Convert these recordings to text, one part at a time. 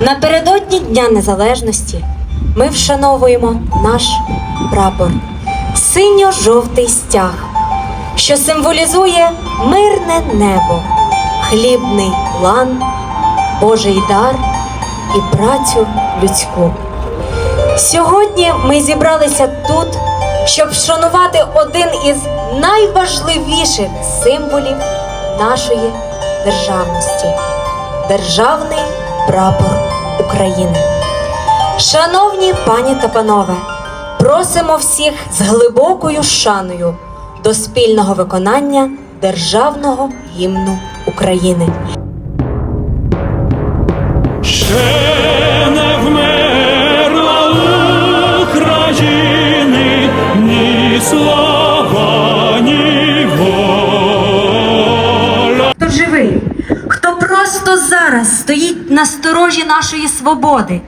Напередодні Дня Незалежності ми вшановуємо наш прапор синьо-жовтий стяг, що символізує мирне небо, хлібний лан, Божий дар і працю людську. Сьогодні ми зібралися тут, щоб вшанувати один із найважливіших символів нашої державності державний прапор України. Шановні пані та панове, просимо всіх з глибокою шаною до спільного виконання державного гімну України. Вмерла ні слава, зараз стоїть на сторожі нашої свободи,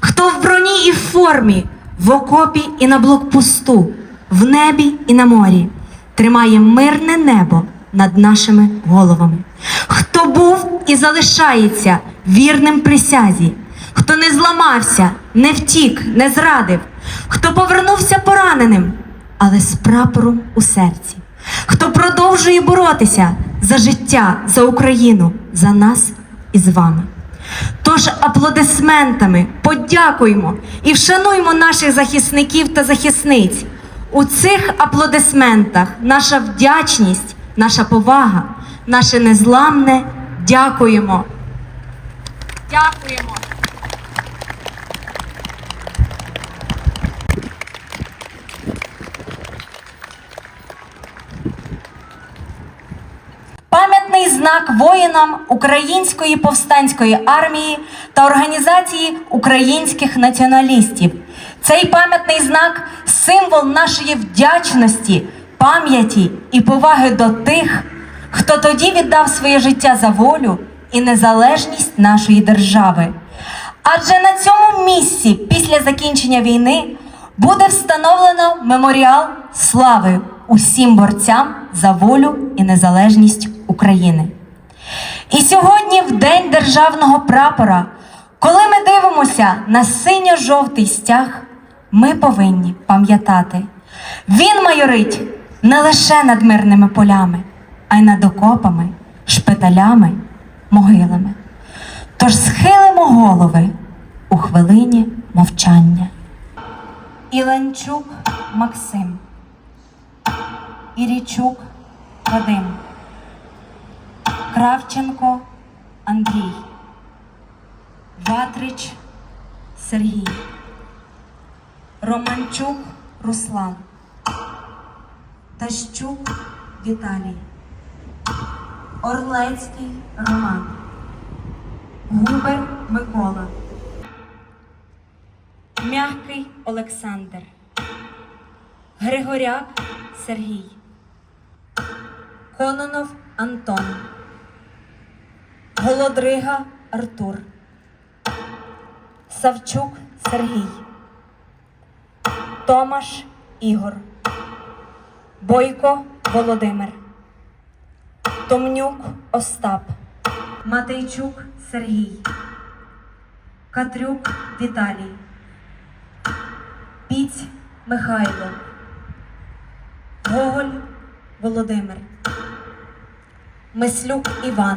хто в броні і в формі, в окопі і на блокпосту, в небі і на морі, тримає мирне небо над нашими головами. Хто був і залишається вірним присязі, хто не зламався, не втік, не зрадив, хто повернувся пораненим, але з прапором у серці хто продовжує боротися за життя, за Україну, за нас і з вами. Тож аплодисментами подякуємо і вшануємо наших захисників та захисниць. У цих аплодисментах наша вдячність, наша повага, наше незламне дякуємо. Дякуємо. Пам'ятний знак воїнам Української повстанської армії та організації українських націоналістів. Цей пам'ятний знак символ нашої вдячності, пам'яті і поваги до тих, хто тоді віддав своє життя за волю і незалежність нашої держави. Адже на цьому місці після закінчення війни буде встановлено меморіал слави усім борцям за волю і незалежність України. І сьогодні, в День державного прапора, коли ми дивимося на синьо-жовтий стяг, ми повинні пам'ятати, він майорить не лише над мирними полями, а й над окопами, шпиталями, могилами. Тож схилимо голови у хвилині мовчання. Іланчук Максим, Ірічук Вадим, Кравченко Андрій, Ватрич Сергій, Романчук Руслан, Тащук Віталій, Орлецький Роман, Губер Микола. Мягкий Олександр, Григоряк Сергій, Кононов Антон, Голодрига Артур, Савчук Сергій, Томаш Ігор, Бойко Володимир, Томнюк Остап, Матейчук Сергій, Катрюк Віталій. Піць Михайло, Гоголь Володимир, Мислюк Іван,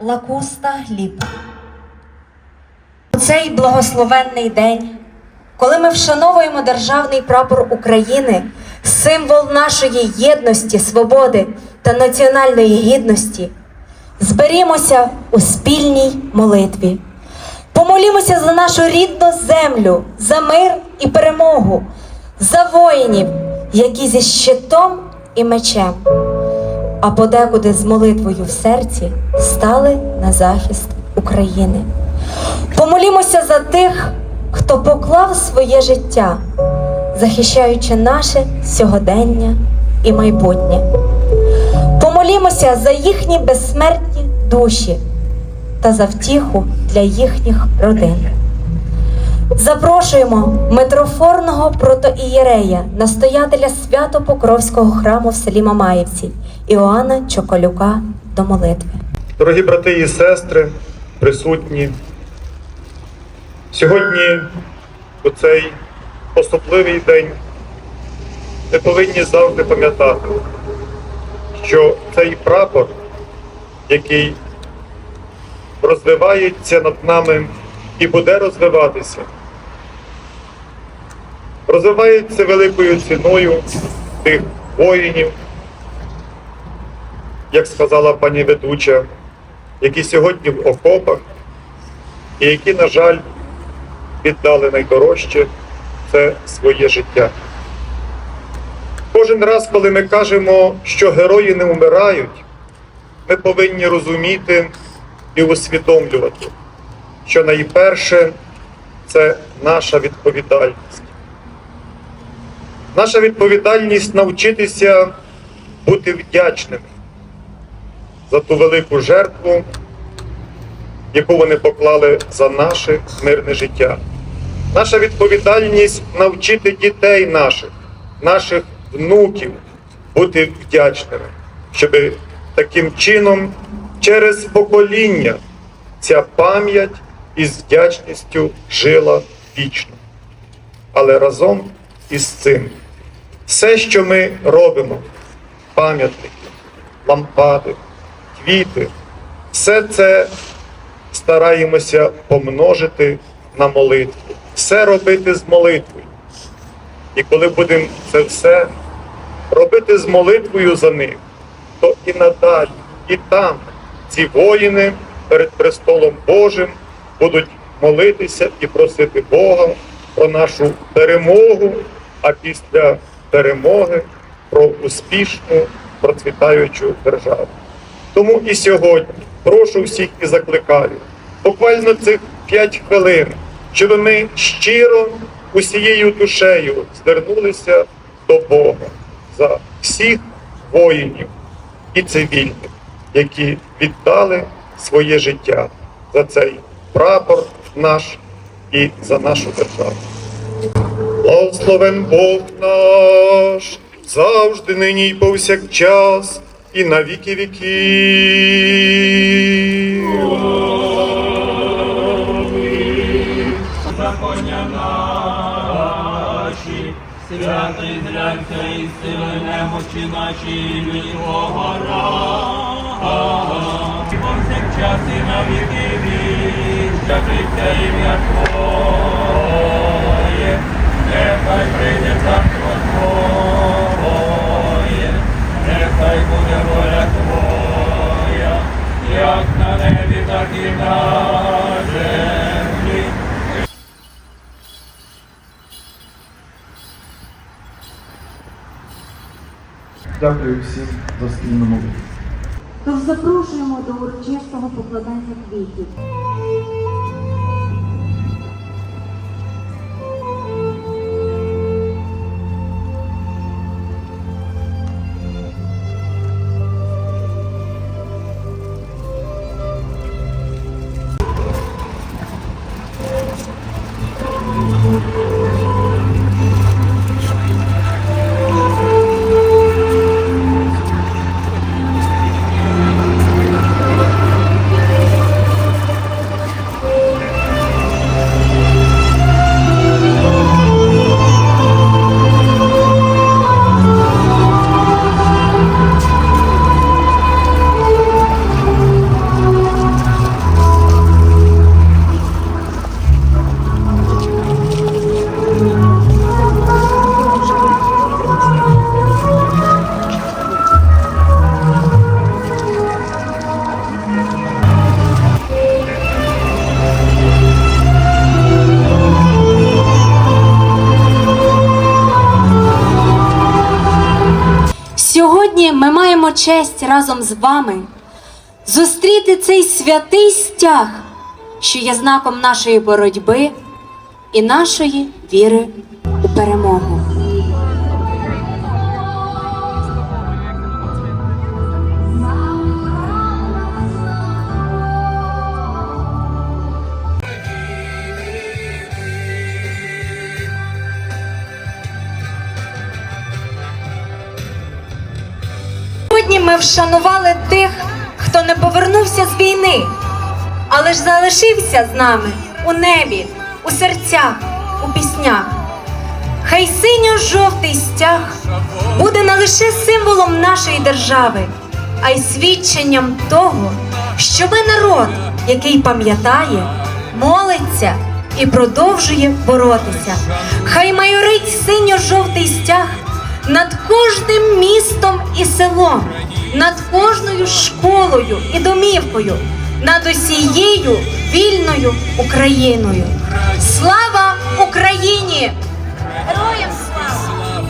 Лакуста Гліб. У цей благословенний день, коли ми вшановуємо державний прапор України, символ нашої єдності, свободи та національної гідності, зберімося у спільній молитві. Помолімося за нашу рідну землю, за мир і перемогу, за воїнів, які зі щитом і мечем, а подекуди з молитвою в серці стали на захист України. Помолімося за тих, хто поклав своє життя, захищаючи наше сьогодення і майбутнє. Помолімося за їхні безсмертні душі та за втіху для їхніх родин. Запрошуємо митрофорного протоієрея, настоятеля Свято-Покровського храму в селі Мамаївці Іоанна Чоколюка до молитви. Дорогі брати і сестри, присутні. Сьогодні, у цей особливий день, ми повинні завжди пам'ятати, що цей прапор, який розвивається над нами і буде розвиватися, розвивається великою ціною тих воїнів, як сказала пані ведуча, які сьогодні в окопах і які, на жаль, віддали найдорожче це своє життя. Кожен раз, коли ми кажемо, що герої не вмирають, ми повинні розуміти і усвідомлювати, що найперше це наша відповідальність. Наша відповідальність навчитися бути вдячними за ту велику жертву, яку вони поклали за наше мирне життя. Наша відповідальність навчити дітей наших, наших внуків бути вдячними, щоб таким чином через покоління ця пам'ять із вдячністю жила вічно. Але разом із цим все, що ми робимо, пам'ятники, лампади, квіти, все це стараємося помножити на молитву, все робити з молитвою. І коли будемо це все робити з молитвою за них, то і надалі, і там ці воїни перед престолом Божим будуть молитися і просити Бога про нашу перемогу, а після перемоги про успішну процвітаючу державу. Тому і сьогодні прошу всіх і закликаю, буквально цих 5 хвилин, щоб ми щиро усією душею звернулися до Бога за всіх воїнів і цивільних, які віддали своє життя за цей прапор наш і за нашу державу. Благословен Бог наш, завжди нині й повсякчас, і на віки віків. Законя наші, святий злянця і сили немочі наші, від Бога і на віки вік, святиться ім'я Твоє, нехай прийде царство Твоє, нехай буде воля Твоя, як на небі, так і на землі. Дякую всім за спільну молитву. Тож запрошуємо до урочистого покладання квітів. Сьогодні ми маємо честь разом з вами зустріти цей святий стяг, що є знаком нашої боротьби і нашої віри у перемогу. Ми вшанували тих, хто не повернувся з війни, але ж залишився з нами у небі, у серцях, у піснях. Хай синьо-жовтий стяг буде не лише символом нашої держави, а й свідченням того, що ми народ, який пам'ятає, молиться і продовжує боротися. Хай майорить синьо-жовтий стяг над кожним містом і селом, над кожною школою і домівкою, над усією вільною Україною. Слава Україні! Героям слава!